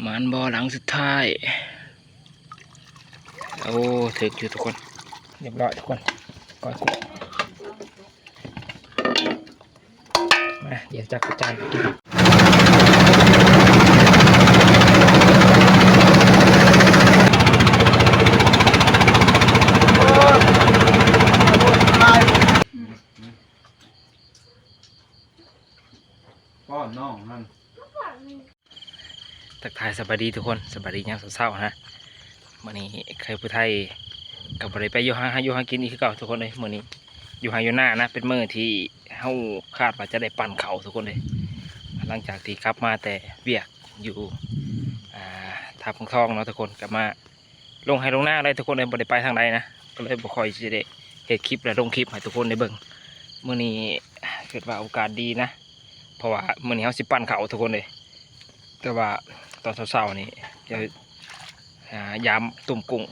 หมันบอหลังสุดท้าย โอ้ถึกอยู่ทุกคน เรียบร้อยทุกคนก่อนกุมาเดี๋ยวจักรจานกิน ป้อนน้องนั่น ทักทายดีทุกคนสวัสดียามเช้าๆนะมื่อนี้เคยผู้ไทยกับบริไปอยู่หาหาอยู่หากินอีกคือเก่าทุกคนเลยมื่อนี้อยู่หาอยู่หน้านะ เป็นมื่อที่เฮาคาดว่าจะได้ปั่นเขาทุกคนเลย หลังจากที่กลับมาแต่เวียกอยู่ทับของทองเนาะทุกคนกลับมาลงให้ลงหน้าเลยทุกคนเลยบริไปทางใดนะก็เลยบ่คอยจะได้เห็ดคลิปและลงคลิปให้ทุกคนได้เบิ่งมื่อนี้เกิดว่าโอกาสดีนะ เพราะว่ามื่อนี้เฮาสิปั่นเขาทุกคนเลยแต่ว่า ตอนเช้าๆนี่จะหายามตุ่มกุ้ง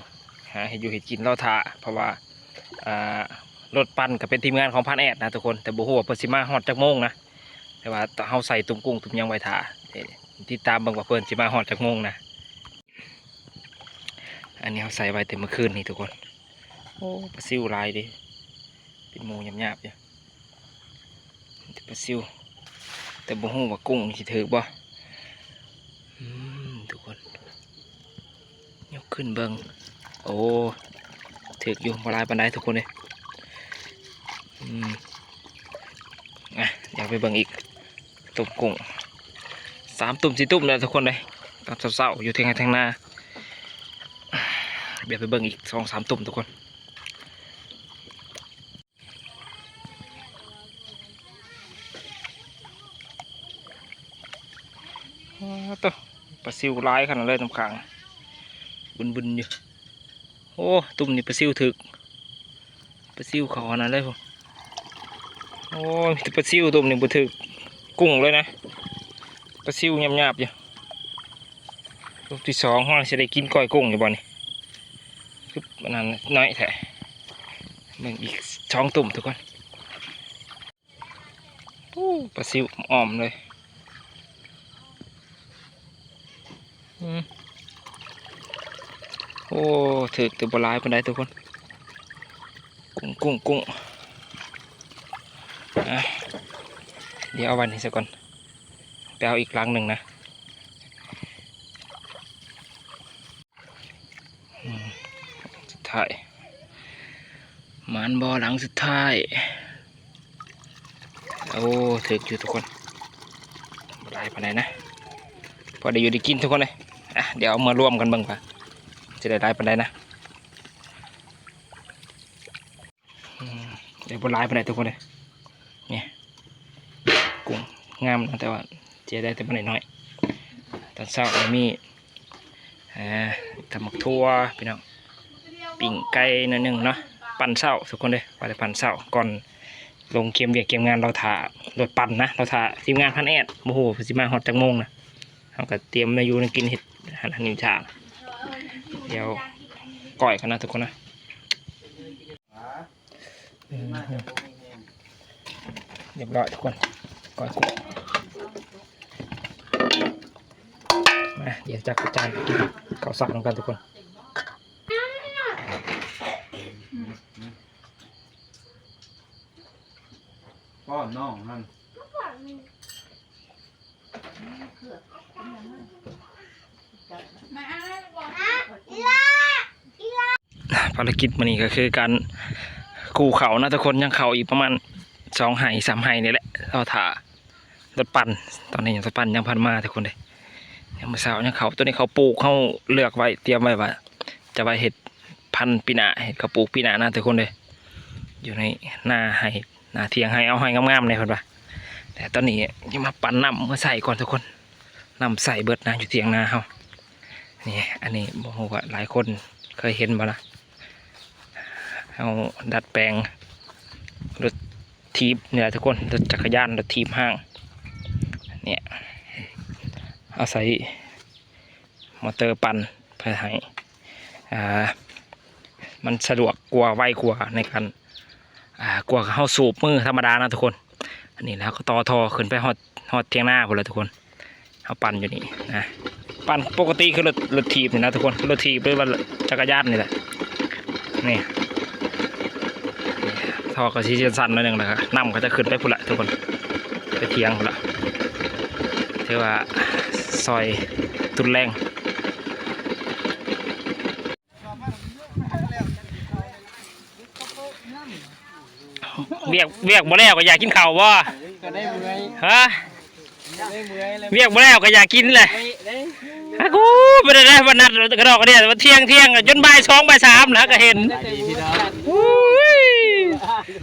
หาเห็ดอยู่เห็ดกินเล่าทาเพราะว่ารถปั่นก็เป็นทีมงานของพันแอดนะทุกคนแต่บ่ฮู้ว่าเพิ่นสิมาฮอดจักโมงนะแต่ว่าเฮาใส่ตุ่มกุ้งตุ่มยังไว้ทาเดี๋ยวติดตามบิ่งว่าเพิ่นสิมาฮอดจักโมงนะอันนี้เฮาใส่ไว้แต่เมื่อคืนนี่ทุกคนโอ้ปลาซิวลายดิเป็นมูหยาบๆอยู่แต่ปลาซิวแต่บ่ฮู้ว่ากุ้งนี่สิถือบ่อืมทุกคนยก ขึ้นเบิงโอ้ถืออยู่บลายปานใดทุกคนเลยอืมอะอยากไปเบิงอีกตุ่มกุ้งสามตุ่มสี่ตุ่มเลยทุกคนเลยตอนเศร้าๆอยู่เทียงไห้เทียงหน้าเดี๋ยวไปเบิงอีกสองสามตุ่มทุกคนตัวปลาซิวร้ายขนาดเลยน้ำขัง บุนบุนๆอยู่ โอ้ ตุ่มนี่ปลาซิวถึกปลาซิวขาขนาดเลยผมโอ้ยมีปลาซิวตัวหนึ่งปลาถึกกุ้งเลยนะปลาซิวหยาบๆอยู่รูปที่สองห้องจะได้กินก้อยกุ้งอยู่บ่นี่คือมันนั้นน้อยแท้เบิ่งอีกช่องตุ่มทุกคนปลาซิวอ่อมเลย อืม โอ้ถึกตัวบหลายปานใดทุกคน กุ้งกุ้งกุ้งอะเดี๋ยวเอาวันนี้ซะก่อนไปเอาอีกครั้งหนึ่งนะสุดท้ายมันบอหลังสุดท้าย โอ้ถึกอยู่ทุกคนบ่ได้ปานไหนนะ พอได้อยู่ได้กินทุกคนเลยอะเดี๋ยวเอามารวมกันบ้างปะ จะได้ได้ปานใดนะเดี๋ยวบ่ได้ปานใดทุกคนเลยเนี่ยกุ้งงามนะแต่ว่าเจได้แต่มันน้อยตอนเช้าก็มีอ่าทำหมักทั่วพี่น้องปิ่งไก่นั่นหนึ่งเนาะปั่นเช้าทุกคนเลยว่าแต่ปั่นเช้าก่อนลงเกมเวียกเกมงานเราถ่ารถปั่นนะเราถ่าทีมงานพันแอดโมโหสิมาฮอดจังมงนะเราก็เตรียมมาอยู่ในกินเห็ดหันหันนินชา เดี๋ยวก่อยกันนะทุกคนนะเรียบร้อยทุกคนก่อยกุ้งมาเดี๋ยวจักรจานกินข้าวสารกันทุกคนป้อนน้องนั่น ภารกิจมันนี้ก็คือการกูเขานะทุกคนยังเขาอีกประมาณสองไห่สามไห่นี่แหละเราถ่ารถปั่นตอนนี้ยังรถปั่นยังพันมาทุกคนเลยยังมาสาวยังเขาตัวนี้เขาปลูกเขาเลือกไว้เตรียมไว้ว่า จะไว้เห็ดพันปีหนาเห็ดเขาปลูกปีหนานะทุกคนเลยอยู่ในหน้าไห่หน้าเทียงไห่เอาไห่งามๆเลยคนว่าแต่ตอนนี้ยังมาปั่นน้ำมาใส่ก่อนทุกคนน้ำใส่เบิดนะอยู่เทียงนาเขา นี่อันนี้บอกว่าหลายคนเคยเห็นมาละเอาดัดแปลงรถทีบเนี่ยทุกคนรถจักรยานรถทีบห้างเนี่ยเอาศัยมอเตอร์ปั่นเพื่อให้อ่ามันสะดวกกว่าไวกว่าในการอ่ากว่าเข้าสูบมือธรรมดานะทุกคนอันนี้แล้วก็ต่อทอขึ้นไปฮอดฮอดเทียงหน้าพอเลยทุกคนเอาปั่นอยู่นี่นะ ปั่นปกติคือรถรถถีบนี่นะทุกคนรถถีบหรือว่าจักรยานนี่แหละนี่ท่อก็ชี้สั้นนิดนึงนะครับน้ำก็จะขึ้นไปพุ่นละทุกคนไปเทียงพุ่นละถือว่าซอยตุนแรงเวียกเวียกบ่แล้วก็อยากกินข้าวบ่ฮะเมื่อยเลยเวียกบ่แล้วก็อยากกินเลย ฮะกูไม่ได้ได้วันนัดกระดอกกระเดียดว่าเที่ยงเที่ยงจนบ่ายสองบ่ายสามแล้วก็เห็นอุ้ย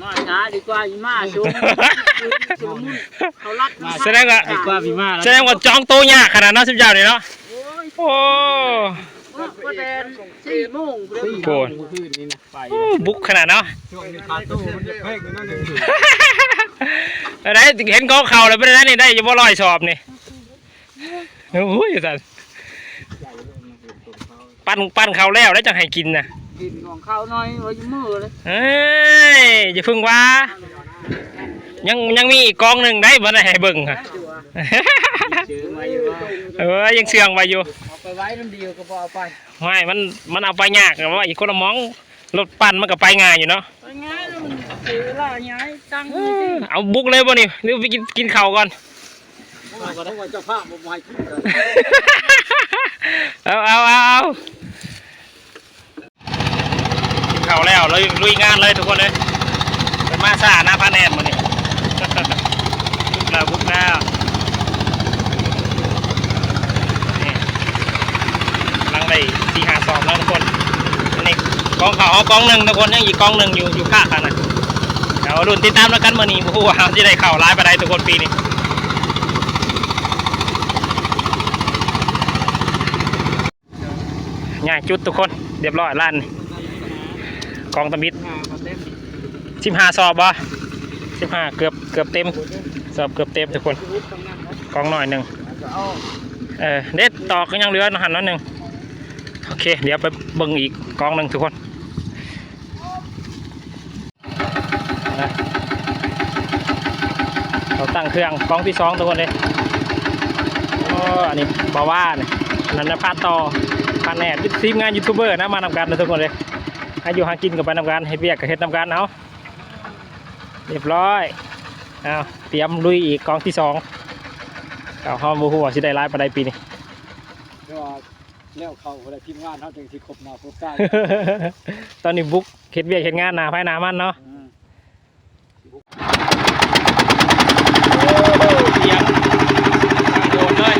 มาช้าดีกว่าอีมาชุมชุมเขารัดมาแสดงว่าดีกว่าพี่มาแสดงว่าจองโตวยากขนาดนั้นสิบเจ้านี่เนาะโอ้ก็แดนสี่โมงเรื่อคืนนี้นะไปโอ้บุกขนาดเนาะอะไรเห็นกองเข่าเลยไม่ได้นี่ได้ยังบ่ลอยสอบนี่โอ้ยสัส ปั้นปั้นเขาแล้วแล้วจังให้กินนะกินของเขาหน่อยไว้มือเลยเอ้ยอย่าพึ่งว่า ยังยังมีอีกกองหนึ่งได้บ่ได้ให้เบิ่งค่ะเจอมาอยู่ว่าเออยังเสื่องไว้อยู่เอาไปไว้น้ำเดียวก็พอเอาไปไม่มันมันเอาไปยากแต่ว่าอีกคนละมองรถปั่นมันก็ไปง่ายอยู่เนาะไปง่ายแล้วมันเสียเวลาง่ายตั้งเออเอาบุกเลยบ่นี่หรือไปกินกินข้าวก่อนเราก็ต้องว่าเจ้าภาพบ่มาให้กินกันเอาเอา เขาแล้วเลยลุยงานเลยทุกคนเลยเป็นมาซ่าหน้าพาแนนมานี่บุกแล้วบุกแล้วนี่ลังได้สี่หาสองแล้วทุกคนนนี้กองเขาเอากองหนึ่งทุกคนยังอีกกองหนึ่งอยู่อยู่ข้างกันนะเดี๋ยวรุ่นติดตามแล้วกันมื่อนี้ผู้ว่าจะได้เข่าร้ายไปได้ทุกคนปีนี้ง่ายจุดทุกคนเรียบร้อยล้านนี่ กองตะมิดมาเต็มสิบห้าสอบบ่สิบห้าเกือบเกือบเต็มสอบเกือบเต็มทุกคนกองหน่อยหนึ่งเอาเออเด็ดตอกก็ยังเหลือหันน้อยหนึ่งโอเค เดี๋ยวไปเบิ่งอีกกองหนึ่งทุกคนนะเราตั้งเครื่องกองที่สองทุกคนเลยโอ้อันนี้บาว่าเนี่ยอันนั้นนะพาต่อพาแหนบทีมงานยูทูบเบอร์นะมานำกันนะทุกคนเลย ให้อยู่หากินกับไปนำกันให้เบียกกับเฮ็ดนำกันเอาเรียบร้อยเอาเตรียมลุยอีกกองที่สองเอาห้องบูหัวาสิได้ร้ายปานใดปีนี้เดี๋ยวแล้วเข้าอะไรทีมงานเขาจึงสิครบหน้าครบตาตอนนี้บุกเฮ็ดเวียกเฮ็ดงานหนาภายหนามันเนาะเสียงโดนเลย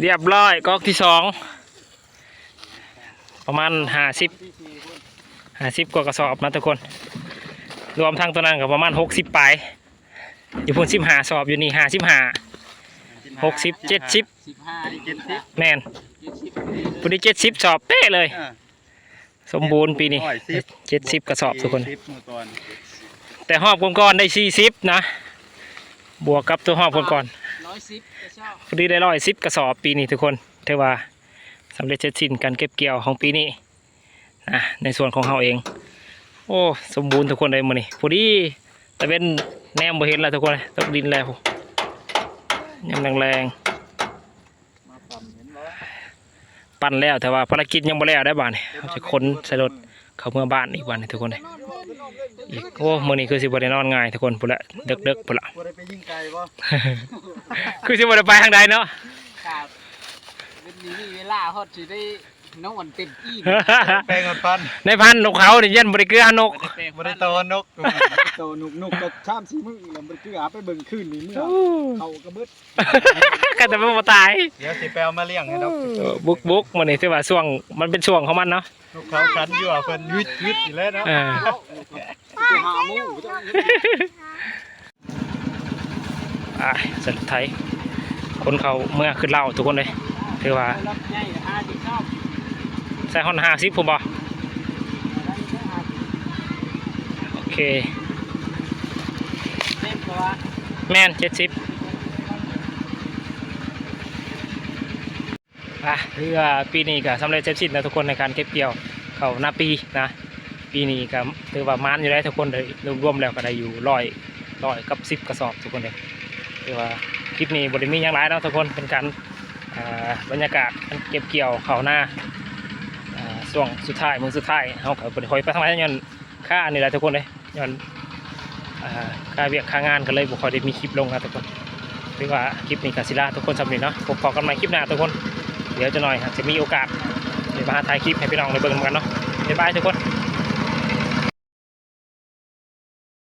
เรียบร้อยก๊อกที่สองประมาณห้าสิบห้าสิบกว่ากระสอบนะทุกคน รวมทั้งตัวนั้นก็ประมาณหกสิบปลายอยู่พุ่นสิบห้าสอบอยู่นี่ห้าสิบห้าหกสิบเจ็ดสิบสิบห้าเจ็ดสิบแม่นพุ่นนี้เจ็ดสิบสอบเป๊ะเลย สมบูรณ์ปีนี้เจ็ดสิบกระสอบทุกคนสิบเมื่อก่อนแต่หอบก่อนๆได้สี่สิบนะ บวกกับตัวหอบก่อนๆ ร้อยสิบจะชอบพอดีได้ร้อยสิบกระสอบปีนี้ทุกคนถือว่าสำเร็จเสร็จสิ้นการเก็บเกี่ยวของปีนี้นะในส่วนของเราเอง โอ้สมบูรณ์ทุกคนเลยมื้อนี้พอดีแต่เป็นแนมบ่เห็นแล้วทุกคนตกดินแล้วยังแรงมาปั่นเห็นบ่ๆปั่นแล้วแต่ว่าภารกิจยังบ่แล้วได้บ้านนี่เราจะขนใส่รถ เข้าเมืองบ้านอีกวันหนึงทุกคนเลยอีกโอ้มื้อนี้คือสิบ่ได้นอนง่ายทุกคนพุ่นละเดึกๆพุ่นละบ่ได้ไปยิงไก่บ่คือสิบ่ได้ไปทางใดเนาะครับเป็นนี้มีเวลาฮอดสิได้ นอนเต็มที่แปลงกันพันในพันธุ์นกเขาเนี่ยเย็นบริเกลือนกบ่ได้ตอนนกโตนุกนุกก็ชามสีมือแล้วมันคืออาไปเบิ่งคืนนี่เมื่อเขากระเบิดกันแต่ไม่มาตายเดี๋ยวสิไปเอามาเลี้ยงให้ดอกเออบุกบุกมันนี่ที่ว่าช่วงมันเป็นช่วงของมันเนาะลูกเขาคันอยู่อะเพิ่นวิดวิดอยู่แล้วเนาะเออไปหาหมูจะอะสุดท้ายคนเขาเมื่อขึ้นเหล่าทุกคนเลยถือว่ารับ ใหญ่หาที่ชอบใส่ฮอนห้าสิบผมบอโอเค แมนเจ็ดสิบอะถือว่าปีนี้ก็สำเร็จเสร็จสิ้นแล้วทุกคนในการเก็บเกี่ยวเขาหน้าปีนะ ปีนี้ก็ถือว่ามันอยู่ได้ทุกคนเลยรวมๆแล้วก็ได้อยู่ร้อยร้อยกับสิบกระสอบทุกคนเลยถือว่าคลิปนี้บริมีอย่างไรนะทุกคนเป็นการบรรยากาศการเก็บเกี่ยวเขาหน้า ช่วงสุดท้ายมือสุดท้ายเขาก็บริคอยไปทางไหนย้อนค่าอันนี้แหละทุกคนเลยย้อนอ่าค่าเวียกค่างานกันเลยบุคอยได้มีคลิปลงนะทุกคนถือว่าคลิปนี้กาศิลาทุกคนสำเร็จเนาะพบพอกันใหม่คลิปหน้าทุกคน เดี๋ยวจะหน่อยจจะมีโอกาสเดี๋ยวมาถ่ายคลิปให้พี่น้องได้เบิ่งกันเนาะบ๊ายบายทุกคน